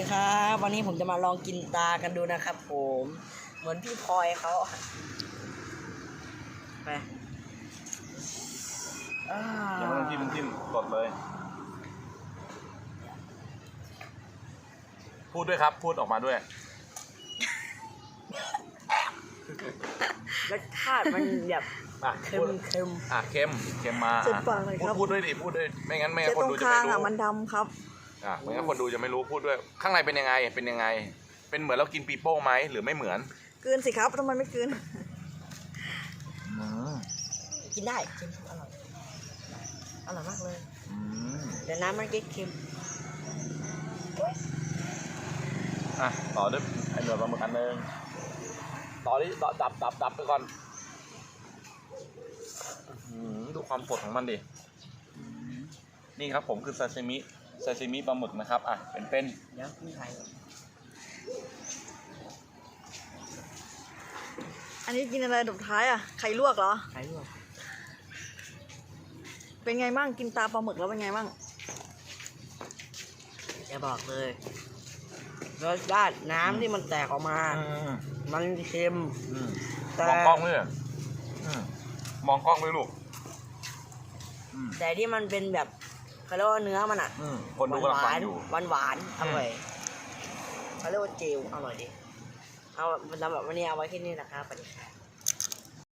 ดีครับวันนี้ผมจะมาลองกินตากันดูนะครับ ผม เหมือนพี่พลอยเขาไปอ่ายังไม่ต้องจิ้มจิ้มกดเลย พูดด้วยครับ พูดออกมาด้วย รสชาติมันแบบอะเค็พูมดเค็ม อะเค็มเค็มมาเจ็บปากเลยพูดครับพูดด้วยดิพูดด้วยไม่งั้นไม่งั้เจ๊นคนตรดูงจะข้าไม่งรู้อะมันดำครับ อะไม่งั้นคนดูจะไม่รู้พูดด้วย ข้างในเป็นยังไง เป็นยังไง เป็นเหมือนเรากินปีโป้ไหมหรือไม่เหมือน กลืนสิครับทำไมไม่กลืน อืมกินได้เค็มอร่อยอร่อยมากเลยอืมแต่น้ำมันเค็มอะต่อด้วยไอ้หนวดปลาหมึกอันหนึงต่อที่ต่อดับดับดับไปก่อนอื้อหือดูความสดของมันดิ นี่ครับผมคือซาซิมิ ซาซิมิปลาหมึกนะครับ อะ เป็นเป็นเดี๋ยวพี่ไทยก่อนอันนี้กินอะไรดบท้ายอะ ไข่ลวกเหรอไทยลวก เป็นไงบ้าง กินตาปลาหมึกแล้วเป็นไงบ้างจะบอกเลยรสชาติน้ำที่มันแตกออกมาอืมมันเค็มอืมแต่มองกล้องด้วยอืมมองกล้องด้วยลูกอืมแต่ที่มันเป็นแบบ เขาเรียกว่าเนื้อมันอะอืมคนดูกำลังฟังอยู่ หวานหวานๆอร่อยเขาเรียกว่าเจลอร่อยดีเอาสำหรับวันนี้เอาไว้แค่นี้นะครับสวัสดีครับ